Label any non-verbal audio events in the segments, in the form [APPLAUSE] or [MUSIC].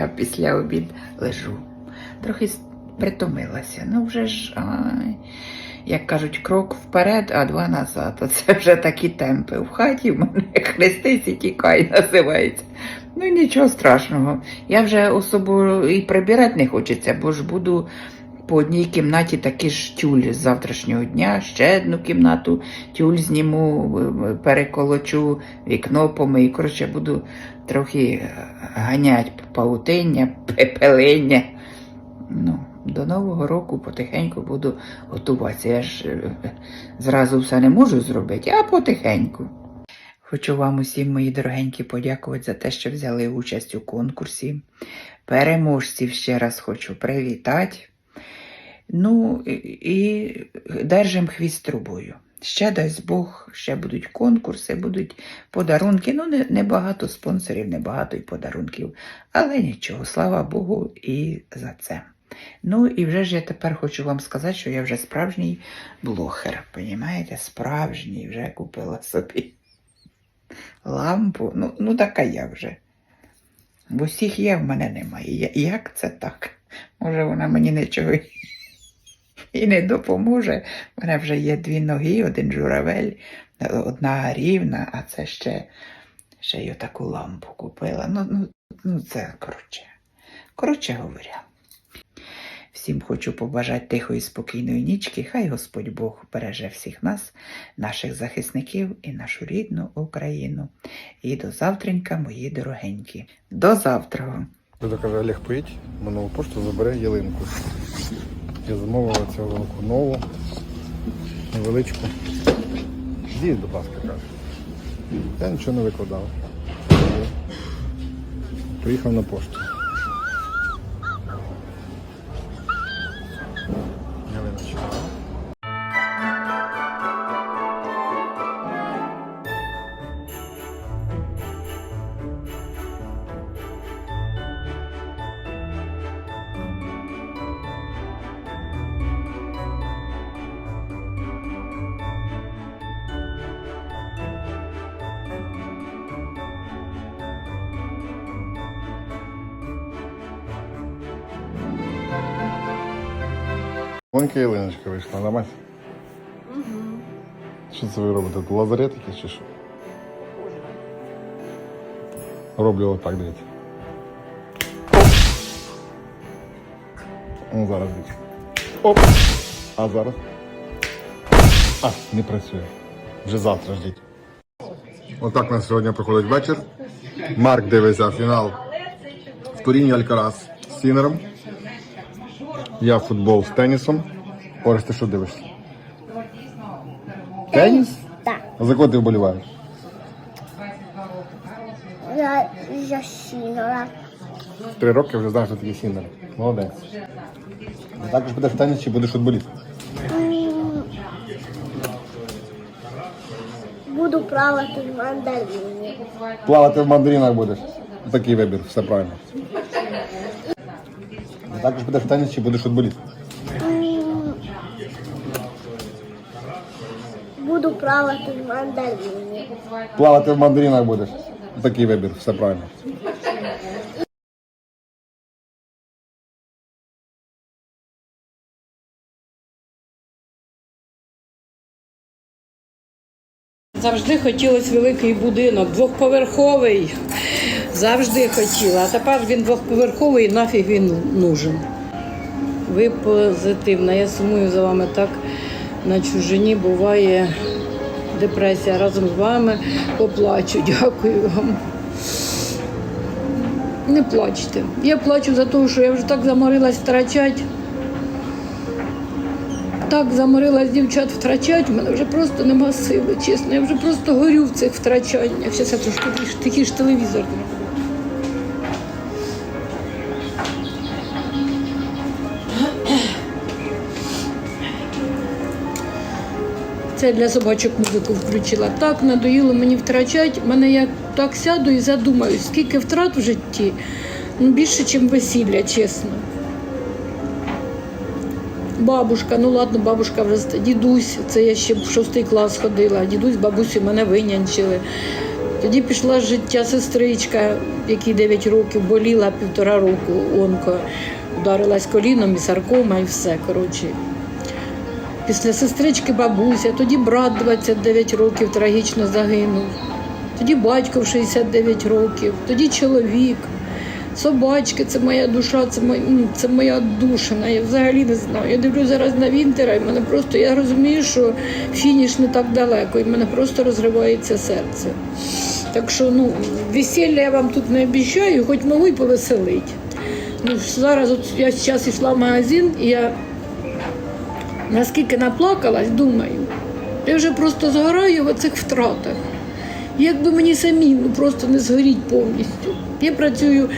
Я після обід лежу. Трохи притомилася. Ну вже ж, а, як кажуть, крок вперед, а два назад. Оце вже такі темпи. В хаті в мене [LAUGHS] хрестись і тікай називається. Ну нічого страшного. Я вже особо і прибирати не хочеться, бо ж буду по одній кімнаті такі ж тюль з завтрашнього дня, ще одну кімнату тюль зніму, в- в- переколочу, вікно помию. Коротше, буду трохи е, ганять паутиння, пепелення. Ну, до Нового року потихеньку буду готуватися. Я ж е, зразу все не можу зробити, а потихеньку. Хочу вам усім, мої дорогенькі, подякувати за те, що взяли участь у конкурсі. Переможців ще раз хочу привітати. Ну і, і держим хвіст трубою. Ще дасть Бог, ще будуть конкурси, будуть подарунки. Ну, не, небагато спонсорів, небагато й подарунків. Але нічого, слава Богу, і за це. Ну і вже ж я тепер хочу вам сказати, що я вже справжній блогер. Понімаєте? Справжній, вже купила собі лампу. Ну, ну така я вже. В усіх є, в мене немає. Як це так? Може, вона мені нічого і- не допоможе. У мене вже є дві ноги, один журавель, одна рівна, а це ще, ще й отаку лампу купила. Ну, ну, ну це коротше. Коротше говоря. Всім хочу побажати тихої спокійної нічки. Хай Господь Бог береже всіх нас, наших захисників і нашу рідну Україну. І до завтренька, мої дорогенькі. До завтра. Люди Олег, поїдь, нову пошту забере ялинку. Я замовила цю велику нову, невеличку. З'їдь, будь ласка, каже. Я нічого не викладав. Приїхав на пошту. Маленька ялиночка вийшла, да, мать? Що це ви робите? Лазарет якийсь чи що? Роблю отак, дивіться. Ну, зараз дивіться. Оп! А зараз? А, не працює. Вже завтра ждіть. Отак у нас сьогодні проходить вечір. Марк дивиться фінал в Туріні Алькарас з Сінером. Я футбол з тенісом. Орес, ти що дивишся? Теніс? Так. А за кого ти вболіваєш? Я засінула. В Три роки вже знаєш, що таке Сінер. Молодець. А також будеш в теніс чи будеш футболіст? Буду плавати в мандарині. Плавати в мандаринах будеш. Такий вибір, все правильно. А також будеш в теніс чи будеш футболіст? Буду плавати в мандарині. Плавати в мандаринах будеш. Такий вибір, все правильно. Завжди хотілося великий будинок, двохповерховий. Завжди хотіла. А тепер він двохповерховий, і нафіг він нужен. Ви позитивна. Я сумую за вами так на чужині. Буває депресія разом з вами. Поплачу. [LAUGHS] Дякую вам. Не плачте. Я плачу за те, що я вже так заморилась втрачати. Так заморилась дівчат втрачать, в мене вже просто нема сили, чесно. Я вже просто горю в цих втрачаннях. Зараз я трошки ж телевізор. Це для собачок музику включила. Так надоїло мені втрачати. Мене я так сяду і задумаюсь, скільки втрат в житті. Ну, більше, ніж весілля, чесно. Бабушка, ну ладно, бабушка вже дідусь, це я ще в шостий клас ходила. Дідусь, бабусю мене винянчили. Тоді пішла з життя сестричка, якій 9 років боліла півтора року онко, ударилась коліном і саркома, і все. Коротше. Після сестрички бабуся, тоді брат 29 років трагічно загинув, тоді батько в 69 років, тоді чоловік. Собачки, це моя душа, це моя, це моя душина. Я взагалі не знаю. Я дивлюсь зараз на Вінтера, і мене просто я розумію, що фініш не так далеко, і мене просто розривається серце. Так що ну, весілля я вам тут не обіцяю, хоч можу й повеселити. Ну, зараз от я зараз йшла в магазин, і я наскільки наплакалась, думаю, я вже просто згораю в оцих втратах. Якби мені самі ну, просто не згоріть повністю. Я працюю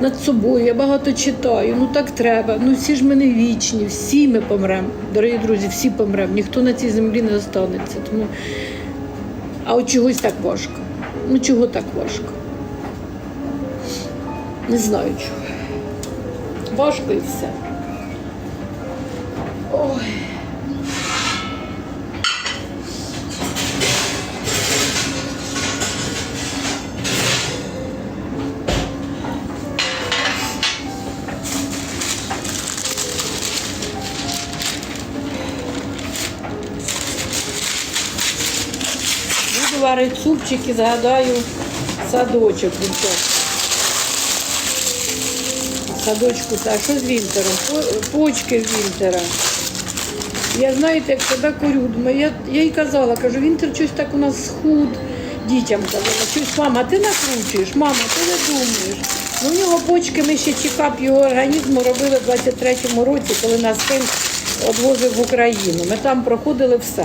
над собою, я багато читаю, ну так треба. Ну всі ж ми вічні, всі ми помремо. Дорогі друзі, всі помремо. Ніхто на цій землі не залишиться. Тому... А от чогось так важко. Ну чого так важко? Не знаю чого. Важко і все. Ой. Буду супчик і згадаю садочок. Садочку, так, що з Вінтером? Почки з Вінтера. Я знаєте, як себе думаю, я, я їй казала, кажу, Вінтер щось так у нас схуд. Дітям казала, щось, мама, ти накручуєш, мама, ти не думаєш. Ну, у нього почки, ми ще чекап його організму робили в 23-му році, коли нас син відвозив в Україну. Ми там проходили все.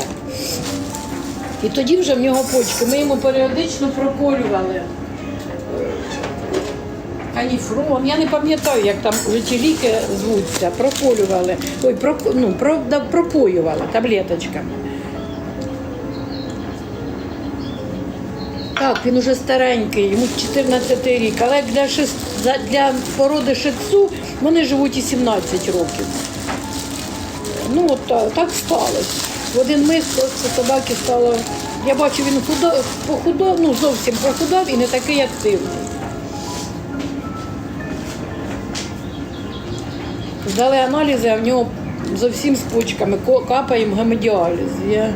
І тоді вже в нього почки. Ми йому періодично проколювали. Аніфрон, я не пам'ятаю, як там ті ліки звуться, проколювали, ой, про, ну, про, да, пропоювали таблеточками. Так, він уже старенький, йому 14 рік, але для, шест, для породи шицу вони живуть і 17 років. Ну, от так сталося. В один миг собаки стало. Я бачу, він худо, похудав, ну зовсім похудав і не такий активний. Здали аналізи, а в нього зовсім з почками капаємо гемодіаліз. Я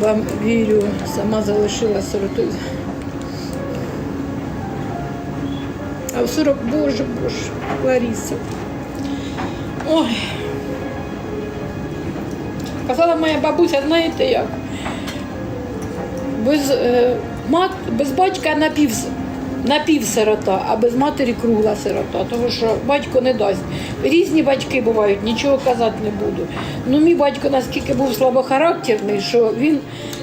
вам вірю, сама залишила сиротою. А в 40, боже, боже, Лариса. Ой. Казала моя бабуся, знаєте як? Без, е, мат, без батька напів, напівсирота, а без матері кругла сирота, тому що батько не дасть. Різні батьки бувають, нічого казати не буду. Ну, мій батько наскільки був слабохарактерний, що він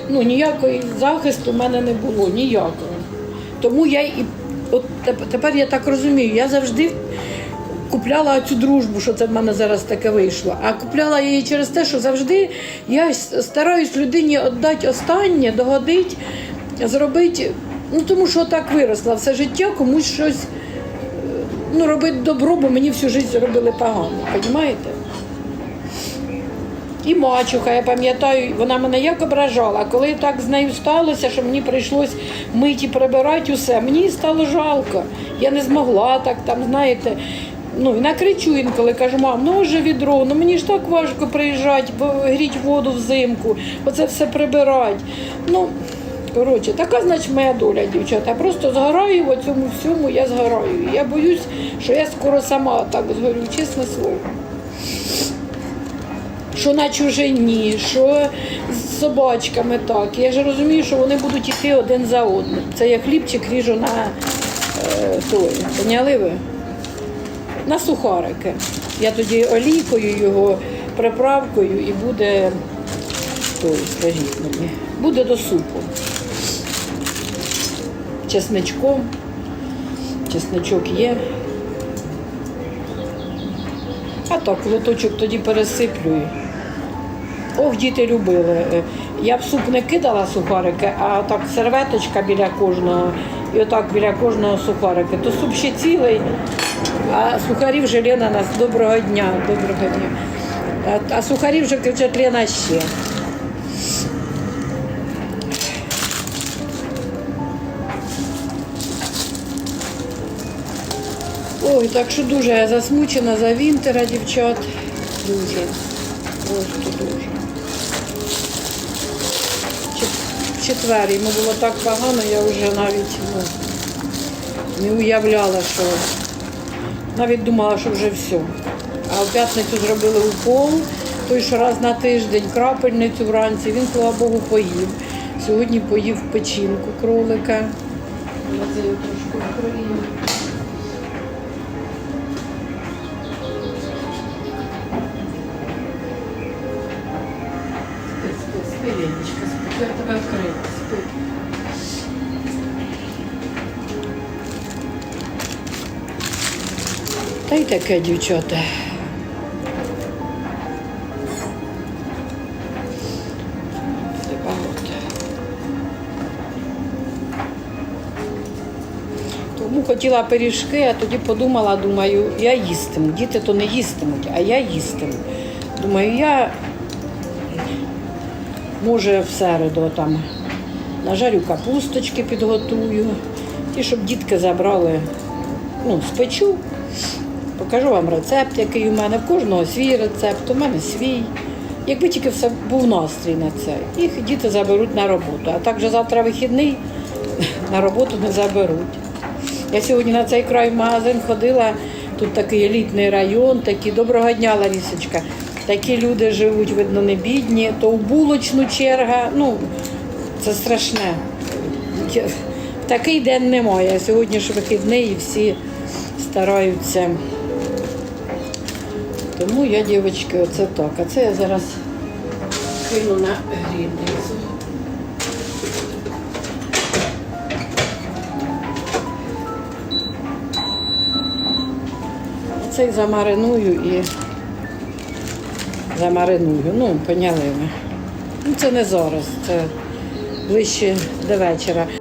ну, ніякої захисту в мене не було, ніякого. Тому я і от тепер я так розумію, я завжди купляла цю дружбу, що це в мене зараз таке вийшло. А купляла її через те, що завжди я стараюсь людині віддати останнє, догодити, зробити. Ну тому що так виросла все життя, комусь щось е, ну, робити добро, бо мені всю життя робили погано, розумієте? І мачуха, я пам'ятаю, вона мене як ображала. Коли так з нею сталося, що мені прийшлось і прибирати усе, мені стало жалко. Я не змогла так, там, знаєте. Ну, і накричу інколи, кажу, мам, ну вже відро, ну мені ж так важко приїжджати, гріть воду взимку, оце все прибирати. Ну, коротше, така, значить, моя доля, дівчата. Я просто згораю в цьому всьому, я згораю. Я боюсь, що я скоро сама так згорю, чесне слово що на чужині, що з собачками так. Я ж розумію, що вони будуть йти один за одним. Це я хлібчик ріжу на е, той, поняли ви? На сухарики. Я тоді олійкою його, приправкою і буде той, скажіть мені, буде до супу. Чесничком. Чесничок є. А так, лоточок тоді пересиплю. Ох, діти любили. Я в суп не кидала сухарики, а так серветочка біля кожного. І отак біля кожного сухарики. То суп ще цілий, а сухарі вже Лена нас доброго дня, доброго дня. А, а сухарі вже кричать Лена ще. Ой, так що дуже я засмучена за вінтера, дівчат. Дуже. Просто дуже. Четвер йому було так погано, я вже навіть ну, не уявляла, що навіть думала, що вже все. А в п'ятницю зробили укол, той що раз на тиждень, крапельницю вранці, він, слава Богу, поїв. Сьогодні поїв печінку кролика. Я трошки вкрию. Спи, спи, спи, я тебе вкрию, спи. Таке, дівчата. Тому хотіла пиріжки, а тоді подумала, думаю, я їстиму. Діти то не їстимуть, а я їстиму. Думаю, я може в середу там нажарю капусточки, підготую. Ті, щоб дітки забрали, ну, спечу. Покажу вам рецепт, який у мене. В кожного свій рецепт, у мене свій. Якби тільки все був настрій на це, їх діти заберуть на роботу. А так же завтра вихідний, [LAUGHS] на роботу не заберуть. Я сьогодні на цей край в магазин ходила, тут такий елітний район, такий доброго дня, Ларісочка. Такі люди живуть, видно, не бідні, то в булочну черга. Ну, це страшне. Такий день немає. Сьогодні ж вихідний і всі стараються. Тому я, дівчатки, оце так. А це я зараз кину на грідницю. Цей замариную і замариную. Ну, поняли ви. Ну, це не зараз, це ближче до вечора.